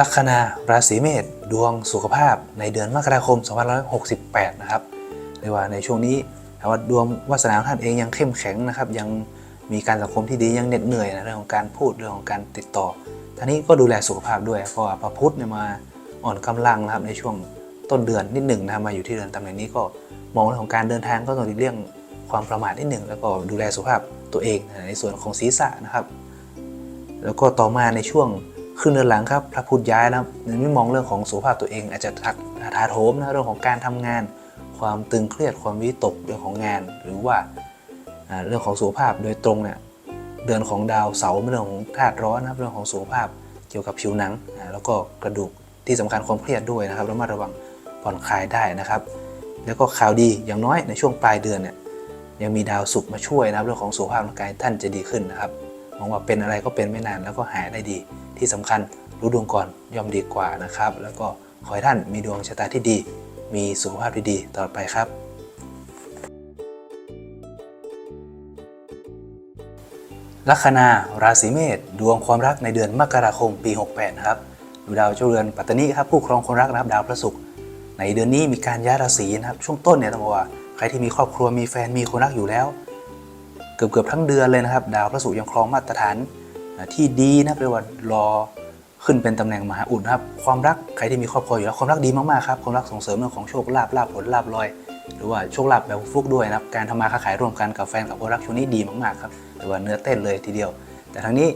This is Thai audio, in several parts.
ลัคนาราศีเมษดวงสุขภาพในเดือนมกราคม 2568 นะครับเรียกว่าในช่วงนี้ถามว่าดวงวาสนาของท่านเองยังเข้มแข็งนะครับ ยังมีการสังคมที่ดียังเหน็ดเหนื่อยนะเรื่องของการพูดเรื่องของการติดต่อท่านี้ก็ดูแลสุขภาพด้วยเพราะว่าพระพุธเนี่ยมาอ่อนกำลังนะครับในช่วงต้นเดือนนิดหนึ่งนะมาอยู่ที่เดือนตำแหน่งนี้ก็มองเรื่องของการเดินทางก็ต้องดีเลี่ยงความประมาทนิดหนึ่งแล้วก็ดูแลสุขภาพตัวเองในส่วนของศีรษะนะครับ แล้วก็ต่อมาในช่วง ครึ่งเดือนหลังครับพระพุธย้ายนะครับไม่มองเรื่องของสุขภาพตัวเอง อาจจะทักทาโถมนะเรื่องของการทำงาน ความตึงเครียดความวิตกเรื่องของงาน หรือว่าเรื่องของสุขภาพโดยตรงเนี่ยเดือนของดาวเสาร์เรื่องของธาตุร้อนนะครับเรื่องของสุขภาพเกี่ยวกับผิวหนังอ่าแล้วก็กระดูกที่สำคัญความเครียดด้วยนะครับระมัดระวังผ่อนคลายได้นะครับ แล้วก็ข่าวดีอย่างน้อยในช่วงปลายเดือนเนี่ยยังมีดาวศุกร์มาช่วยนะครับเรื่องของสุขภาพร่างกายท่านจะดีขึ้นนะครับมองว่าเป็นอะไรก็เป็นไม่นานแล้วก็หายได้ดี ที่สำคัญรู้ดวงก่อนย่อมดีกว่านะครับ แล้วก็ขอให้ท่านมีดวงชะตาที่ดี มีสุขภาพที่ดีตลอไปครับ ลัคนาราศีเมษดวงความรักในเดือนมกราคมปี 68ครับดูดาวเจ้าเรือนปัตตานีครับผู้ครองคนรักนะครับดาวพระศุกร์ในเดือนนี้มีการย้ายราศีนะครับ ช่วงต้นเนี่ยต้องบอกว่าใครที่มีครอบครัวมีแฟนมีคนรักอยู่แล้ว เกือบเกือบๆทั้งเดือนเลยนะครับ ดาวพระศุกร์ยังครองมาตรฐาน ที่ดีนะเรียกว่ารอขึ้นเป็นตำแหน่งมหาอุดนะครับความรักใครที่มีครอบครัวอยู่แล้วความรักดีมากๆครับความรักส่งเสริมเรื่องของโชคลาภลาภผลลาภลอย หรือว่าโชคลาภแบบฟุกด้วยนะครับการทำมาค้าขายร่วมกันกับแฟนกับคนรักช่วงนี้ดีมากๆครับหรือว่าเนื้อเต้นเลยทีเดียว แต่ทางนี้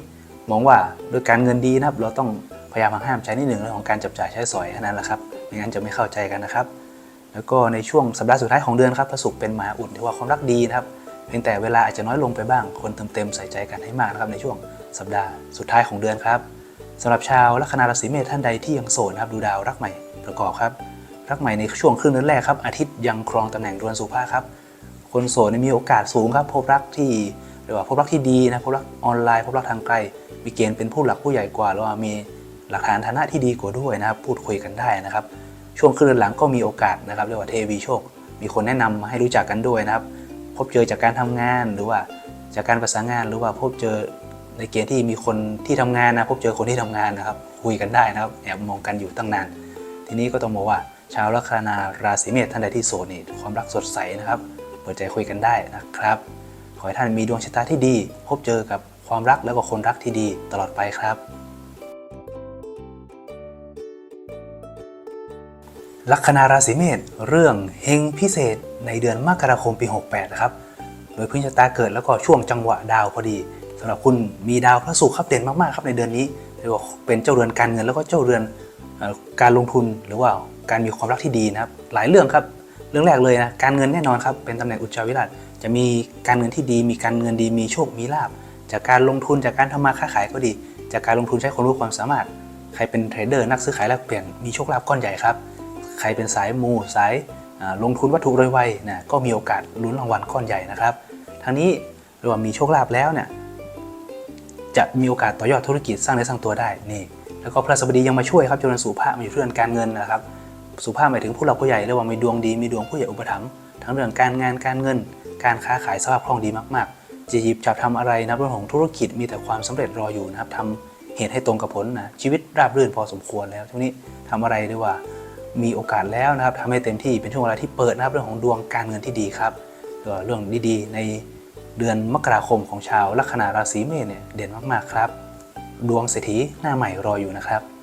มองว่าด้วยการเงินดีนะครับเราต้องพยายามห้ามใจนิดหนึ่งเรื่องของการจับจ่ายใช้สอยแค่นั้นแหละครับไม่งั้นจะไม่เข้าใจกันนะครับ แล้วก็ในช่วงสัปดาห์สุดท้ายของเดือนครับพระศุกร์เป็นมหาอุดถือว่าความรักดีนะครับ เพียงแต่เวลาอาจจะน้อยลงไปบ้าง คนเติมเต็มใส่ใจกันให้มากนะครับในช่วงสัปดาห์สุดท้ายของเดือนครับสำหรับชาวลัคนาราศีเมษท่านใดที่ยังโสดครับดูดาวรักใหม่ประกอบครับ รักใหม่ในช่วงครึ่งเดือนแรกครับอาทิตย์ยังครองตำแหน่งดวงสุภาพครับ คนโสดมีโอกาสสูงครับพบรักที่เรียกว่าพบรักที่ดีนะพบรักออนไลน์พบรักทางไกล มีเกณฑ์เป็นผู้หลักผู้ใหญ่กว่าแล้วามีหลักฐานฐานะที่ดีกว่าด้วยนะครับพูดคุยกันได้นะครับ ช่วงครึ่งเดือนหลังก็มีโอกาสนะครับเรียกว่าเทวีโชค มีคนแนะนำมาให้รู้จักกันด้วยนะครับ พบเจอจากการทำงานหรือว่าจากการประสานงานหรือว่าพบเจอในเกณฑ์ที่มีคนที่ทำงานนะพบเจอคนที่ทำงานนะครับคุยกันได้นะครับแอบมองกันอยู่ตั้งนาน ทีนี้ก็ต้องบอกว่าชาวลัคนาราศีเมษท่านใดที่โสดนี่ความรักสดใสนะครับเปิดใจคุยกันได้นะครับ ขอให้ท่านมีดวงชะตาที่ดี พบเจอกับความรักแล้วก็คนรักที่ดีตลอดไปครับ ลัคนาราศีเมษเรื่องเฮงพิเศษในเดือนมกราคมปี 68 นะครับ โดยพื้นชะตาเกิดแล้วก็ช่วงจังหวะดาวพอดีสำหรับคุณมีดาวพระศุกร์ครับเด่นมากๆครับในเดือนนี้เรียกว่าเป็นเจ้าเรือนการเงินแล้วก็เจ้าเรือนอการลงทุนหรือว่าการมีความรักที่ดีนะครับ หลายเรื่องครับเรื่องแรกเลยนะการเงินแน่นอนครับเป็นตำแหน่งอุจจาวิราชจะมีการเงินที่ดี มีการเงินดีมีโชคมีลาบจากการลงทุนจากการทำมาค้าขายก็ดี จากการลงทุนใช้ความรู้ความสามารถ ใครเป็นเทรดเดอร์นักซื้อขายแลกเปลี่ยนมีโชคลาภก้อนใหญ่ครับ ใครเป็นสายมูสายลงทุนวัตถุรวยไวนะก็มีโอกาสลุ้นรางวัลก้อนใหญ่นะครับ ทั้งนี้เรียกว่ามีโชคลาภแล้วเนี่ยจะมีโอกาสต่อยอดธุรกิจสร้างเนื้อสร้างตัวได้นี่แล้วก็พระสบดียังมาช่วยครับจนสุภาพมาอยู่เรื่องการเงินนะครับ สุภาพหมายถึงผู้หลักผู้ใหญ่เรียกว่ามีดวงดีมีดวงผู้ใหญ่อุปถัมภ์ทั้งเรื่องการงานการเงิน การค้าขายสภาพคล่องดีมากๆจะหยิบจับทำอะไรนะเรื่องของธุรกิจมีแต่ความสำเร็จรออยู่นะครับทำเหตุให้ตรงกับผลนะชีวิตราบรื่นพอสมควรแล้วช่วงนี้ทำอะไรเรียว่า มีโอกาสแล้วนะครับทำให้เต็มที่เป็นช่วงเวลาที่เปิดนะครับเรื่องของดวงการเงินที่ดีครับก็เรื่องดีๆ ในเดือนมกราคมของชาวลัคนาราศีเมษเนี่ยเด่นมากๆครับ ดวงเศรษฐีหน้าใหม่รออยู่นะครับ